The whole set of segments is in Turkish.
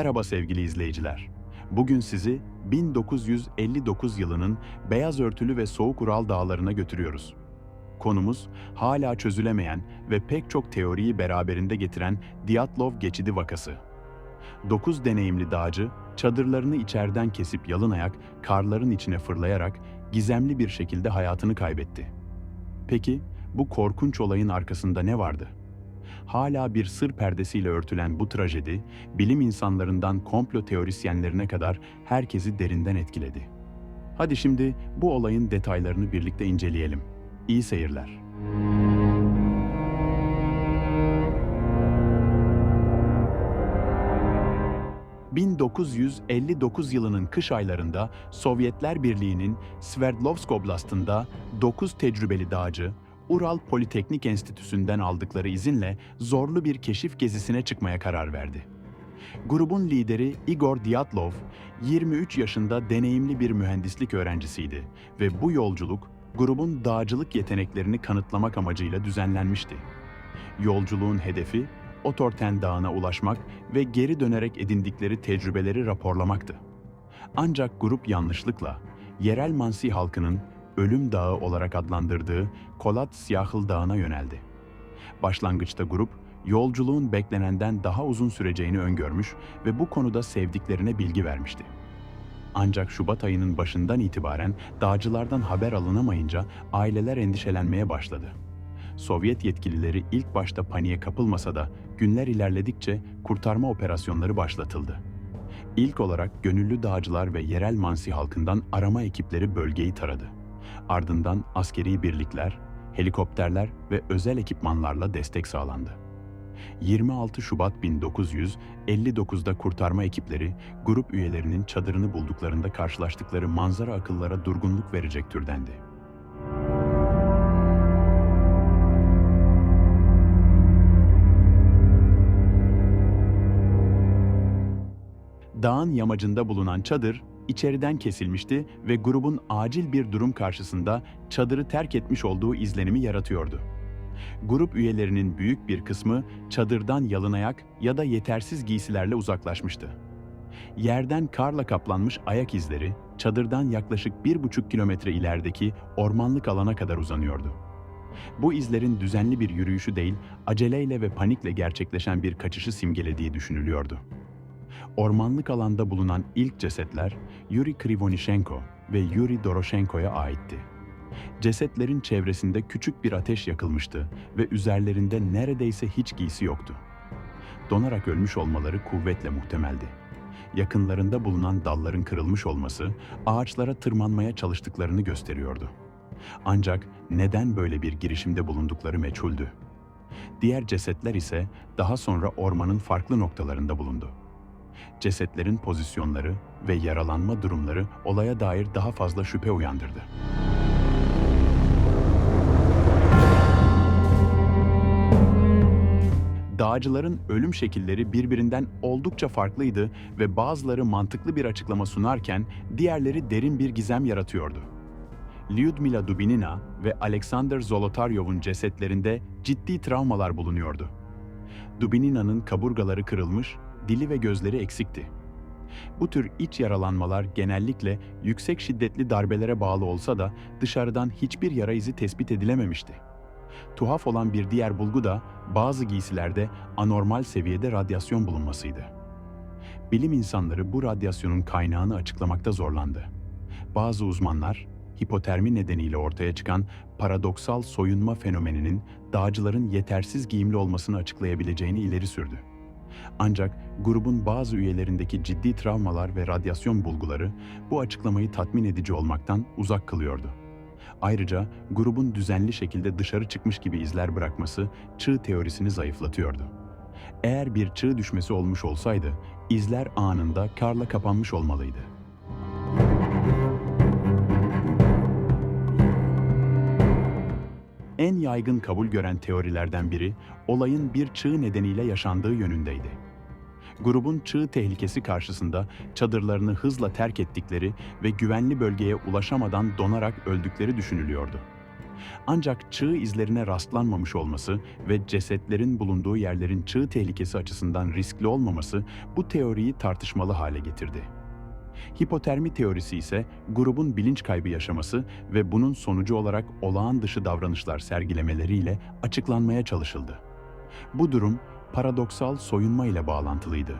Merhaba sevgili izleyiciler. Bugün sizi 1959 yılının beyaz örtülü ve soğuk Ural dağlarına götürüyoruz. Konumuz hala çözülemeyen ve pek çok teoriyi beraberinde getiren Diatlov geçidi vakası. 9 deneyimli dağcı çadırlarını içeriden kesip yalın ayak karların içine fırlayarak gizemli bir şekilde hayatını kaybetti. Peki bu korkunç olayın arkasında ne vardı? Hala bir sır perdesiyle örtülen bu trajedi, bilim insanlarından komplo teorisyenlerine kadar herkesi derinden etkiledi. Hadi şimdi bu olayın detaylarını birlikte inceleyelim. İyi seyirler. ...1959 yılının kış aylarında Sovyetler Birliği'nin Sverdlovsk Oblast'ında 9 tecrübeli dağcı, Ural Politeknik Enstitüsü'nden aldıkları izinle zorlu bir keşif gezisine çıkmaya karar verdi. Grubun lideri Igor Dyatlov, 23 yaşında deneyimli bir mühendislik öğrencisiydi ve bu yolculuk grubun dağcılık yeteneklerini kanıtlamak amacıyla düzenlenmişti. Yolculuğun hedefi Otorten Dağı'na ulaşmak ve geri dönerek edindikleri tecrübeleri raporlamaktı. Ancak grup yanlışlıkla yerel Mansi halkının Ölüm Dağı olarak adlandırdığı Kolat Siyahıl Dağı'na yöneldi. Başlangıçta grup, yolculuğun beklenenden daha uzun süreceğini öngörmüş ve bu konuda sevdiklerine bilgi vermişti. Ancak Şubat ayının başından itibaren dağcılardan haber alınamayınca aileler endişelenmeye başladı. Sovyet yetkilileri ilk başta paniğe kapılmasa da günler ilerledikçe kurtarma operasyonları başlatıldı. İlk olarak gönüllü dağcılar ve yerel Mansi halkından arama ekipleri bölgeyi taradı. Ardından askeri birlikler, helikopterler ve özel ekipmanlarla destek sağlandı. 26 Şubat 1959'da kurtarma ekipleri, grup üyelerinin çadırını bulduklarında karşılaştıkları manzara akıllara durgunluk verecek türdendi. Dağın yamacında bulunan çadır içeriden kesilmişti ve grubun acil bir durum karşısında çadırı terk etmiş olduğu izlenimi yaratıyordu. Grup üyelerinin büyük bir kısmı çadırdan yalınayak ya da yetersiz giysilerle uzaklaşmıştı. Yerden karla kaplanmış ayak izleri çadırdan yaklaşık bir buçuk kilometre ilerideki ormanlık alana kadar uzanıyordu. Bu izlerin düzenli bir yürüyüşü değil, aceleyle ve panikle gerçekleşen bir kaçışı simgelediği düşünülüyordu. Ormanlık alanda bulunan ilk cesetler Yuri Krivonishenko ve Yuri Doroshenko'ya aitti. Cesetlerin çevresinde küçük bir ateş yakılmıştı ve üzerlerinde neredeyse hiç giysi yoktu. Donarak ölmüş olmaları kuvvetle muhtemeldi. Yakınlarında bulunan dalların kırılmış olması ağaçlara tırmanmaya çalıştıklarını gösteriyordu. Ancak neden böyle bir girişimde bulundukları meçhuldü. Diğer cesetler ise daha sonra ormanın farklı noktalarında bulundu. Cesetlerin pozisyonları ve yaralanma durumları olaya dair daha fazla şüphe uyandırdı. Dağcıların ölüm şekilleri birbirinden oldukça farklıydı ve bazıları mantıklı bir açıklama sunarken diğerleri derin bir gizem yaratıyordu. Lyudmila Dubinina ve Alexander Zolotaryov'un cesetlerinde ciddi travmalar bulunuyordu. Dubinina'nın kaburgaları kırılmış, dili ve gözleri eksikti. Bu tür iç yaralanmalar genellikle yüksek şiddetli darbelere bağlı olsa da dışarıdan hiçbir yara izi tespit edilememişti. Tuhaf olan bir diğer bulgu da bazı giysilerde anormal seviyede radyasyon bulunmasıydı. Bilim insanları bu radyasyonun kaynağını açıklamakta zorlandı. Bazı uzmanlar, hipotermi nedeniyle ortaya çıkan paradoksal soyunma fenomeninin dağcıların yetersiz giyimli olmasını açıklayabileceğini ileri sürdü. Ancak grubun bazı üyelerindeki ciddi travmalar ve radyasyon bulguları bu açıklamayı tatmin edici olmaktan uzak kılıyordu. Ayrıca grubun düzenli şekilde dışarı çıkmış gibi izler bırakması çığ teorisini zayıflatıyordu. Eğer bir çığ düşmesi olmuş olsaydı, izler anında karla kapanmış olmalıydı. Yaygın kabul gören teorilerden biri, olayın bir çığ nedeniyle yaşandığı yönündeydi. Grubun çığ tehlikesi karşısında çadırlarını hızla terk ettikleri ve güvenli bölgeye ulaşamadan donarak öldükleri düşünülüyordu. Ancak çığ izlerine rastlanmamış olması ve cesetlerin bulunduğu yerlerin çığ tehlikesi açısından riskli olmaması bu teoriyi tartışmalı hale getirdi. Hipotermi teorisi ise grubun bilinç kaybı yaşaması ve bunun sonucu olarak olağan dışı davranışlar sergilemeleriyle açıklanmaya çalışıldı. Bu durum paradoksal soyunma ile bağlantılıydı.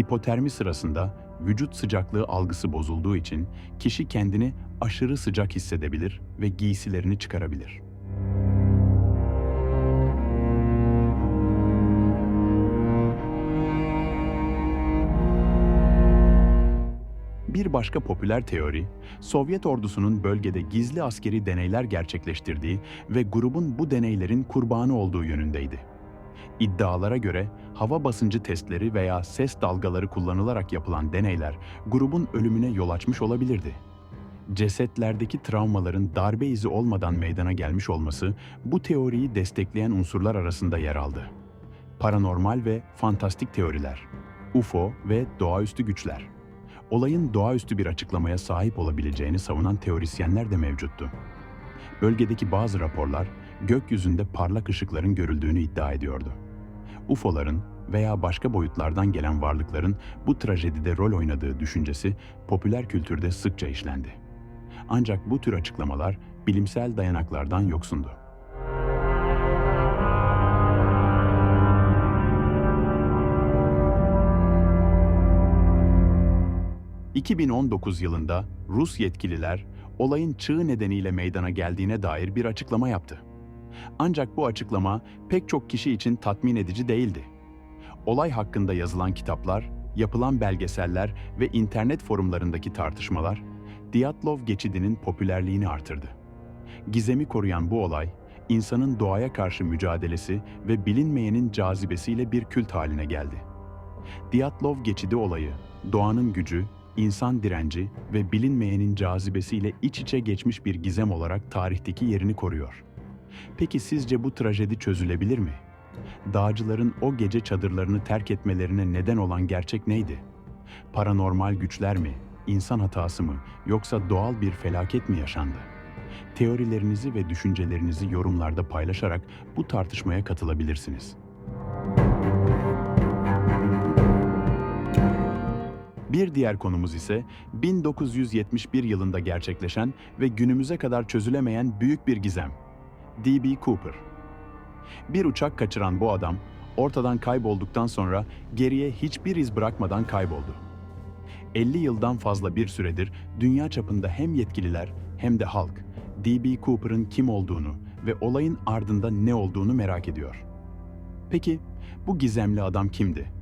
Hipotermi sırasında vücut sıcaklığı algısı bozulduğu için kişi kendini aşırı sıcak hissedebilir ve giysilerini çıkarabilir. Bir başka popüler teori, Sovyet ordusunun bölgede gizli askeri deneyler gerçekleştirdiği ve grubun bu deneylerin kurbanı olduğu yönündeydi. İddialara göre hava basıncı testleri veya ses dalgaları kullanılarak yapılan deneyler grubun ölümüne yol açmış olabilirdi. Cesetlerdeki travmaların darbe izi olmadan meydana gelmiş olması bu teoriyi destekleyen unsurlar arasında yer aldı. Paranormal ve fantastik teoriler, UFO ve doğaüstü güçler. Olayın doğaüstü bir açıklamaya sahip olabileceğini savunan teorisyenler de mevcuttu. Bölgedeki bazı raporlar gökyüzünde parlak ışıkların görüldüğünü iddia ediyordu. UFO'ların veya başka boyutlardan gelen varlıkların bu trajedide rol oynadığı düşüncesi popüler kültürde sıkça işlendi. Ancak bu tür açıklamalar bilimsel dayanaklardan yoksundu. ...2019 yılında Rus yetkililer olayın çığ nedeniyle meydana geldiğine dair bir açıklama yaptı. Ancak bu açıklama pek çok kişi için tatmin edici değildi. Olay hakkında yazılan kitaplar, yapılan belgeseller ve internet forumlarındaki tartışmalar, Diatlov geçidinin popülerliğini artırdı. Gizemi koruyan bu olay, insanın doğaya karşı mücadelesi ve bilinmeyenin cazibesiyle bir kült haline geldi. Diatlov geçidi olayı, doğanın gücü, insan direnci ve bilinmeyenin cazibesiyle iç içe geçmiş bir gizem olarak tarihteki yerini koruyor. Peki sizce bu trajedi çözülebilir mi? Dağcıların o gece çadırlarını terk etmelerine neden olan gerçek neydi? Paranormal güçler mi, insan hatası mı yoksa doğal bir felaket mi yaşandı? Teorilerinizi ve düşüncelerinizi yorumlarda paylaşarak bu tartışmaya katılabilirsiniz. Bir diğer konumuz ise 1971 yılında gerçekleşen ve günümüze kadar çözülemeyen büyük bir gizem. D.B. Cooper. Bir uçak kaçıran bu adam ortadan kaybolduktan sonra geriye hiçbir iz bırakmadan kayboldu. 50 yıldan fazla bir süredir dünya çapında hem yetkililer hem de halk D.B. Cooper'ın kim olduğunu ve olayın ardında ne olduğunu merak ediyor. Peki bu gizemli adam kimdi?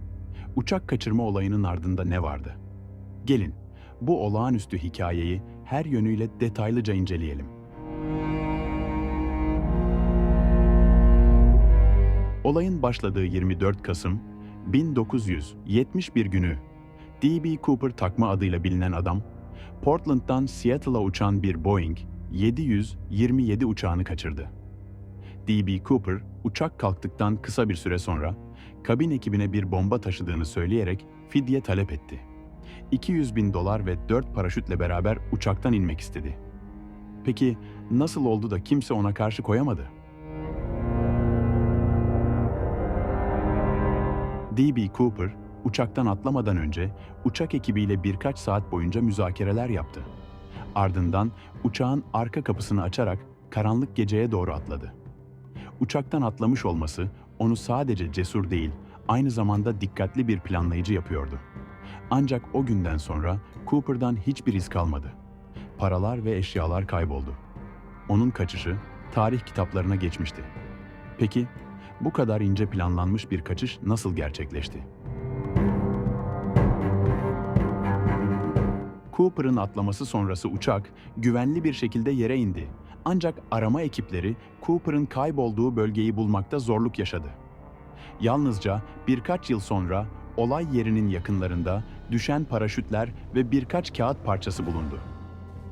Uçak kaçırma olayının ardında ne vardı? Gelin bu olağanüstü hikayeyi her yönüyle detaylıca inceleyelim. Olayın başladığı 24 Kasım 1971 günü D.B. Cooper takma adıyla bilinen adam, Portland'dan Seattle'a uçan bir Boeing 727 uçağını kaçırdı. D.B. Cooper, uçak kalktıktan kısa bir süre sonra kabin ekibine bir bomba taşıdığını söyleyerek fidye talep etti. 200 bin dolar ve 4 paraşütle beraber uçaktan inmek istedi. Peki nasıl oldu da kimse ona karşı koyamadı? D.B. Cooper, uçaktan atlamadan önce uçak ekibiyle birkaç saat boyunca müzakereler yaptı. Ardından uçağın arka kapısını açarak karanlık geceye doğru atladı. Uçaktan atlamış olması onu sadece cesur değil, aynı zamanda dikkatli bir planlayıcı yapıyordu. Ancak o günden sonra Cooper'dan hiçbir iz kalmadı. Paralar ve eşyalar kayboldu. Onun kaçışı tarih kitaplarına geçmişti. Peki bu kadar ince planlanmış bir kaçış nasıl gerçekleşti? Cooper'ın atlaması sonrası uçak güvenli bir şekilde yere indi. Ancak arama ekipleri Cooper'ın kaybolduğu bölgeyi bulmakta zorluk yaşadı. Yalnızca birkaç yıl sonra olay yerinin yakınlarında düşen paraşütler ve birkaç kağıt parçası bulundu.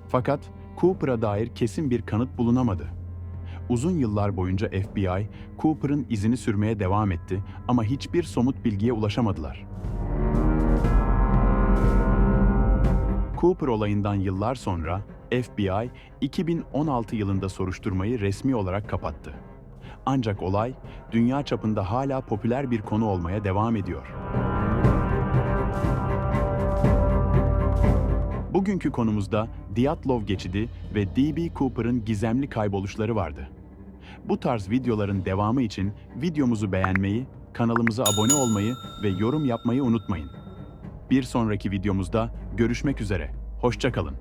Fakat Cooper'a dair kesin bir kanıt bulunamadı. Uzun yıllar boyunca FBI, Cooper'ın izini sürmeye devam etti ama hiçbir somut bilgiye ulaşamadılar. Cooper olayından yıllar sonra FBI 2016 yılında soruşturmayı resmi olarak kapattı. Ancak olay dünya çapında hala popüler bir konu olmaya devam ediyor. Bugünkü konumuzda Dyatlov geçidi ve D.B. Cooper'ın gizemli kayboluşları vardı. Bu tarz videoların devamı için videomuzu beğenmeyi, kanalımıza abone olmayı ve yorum yapmayı unutmayın. Bir sonraki videomuzda görüşmek üzere. Hoşçakalın.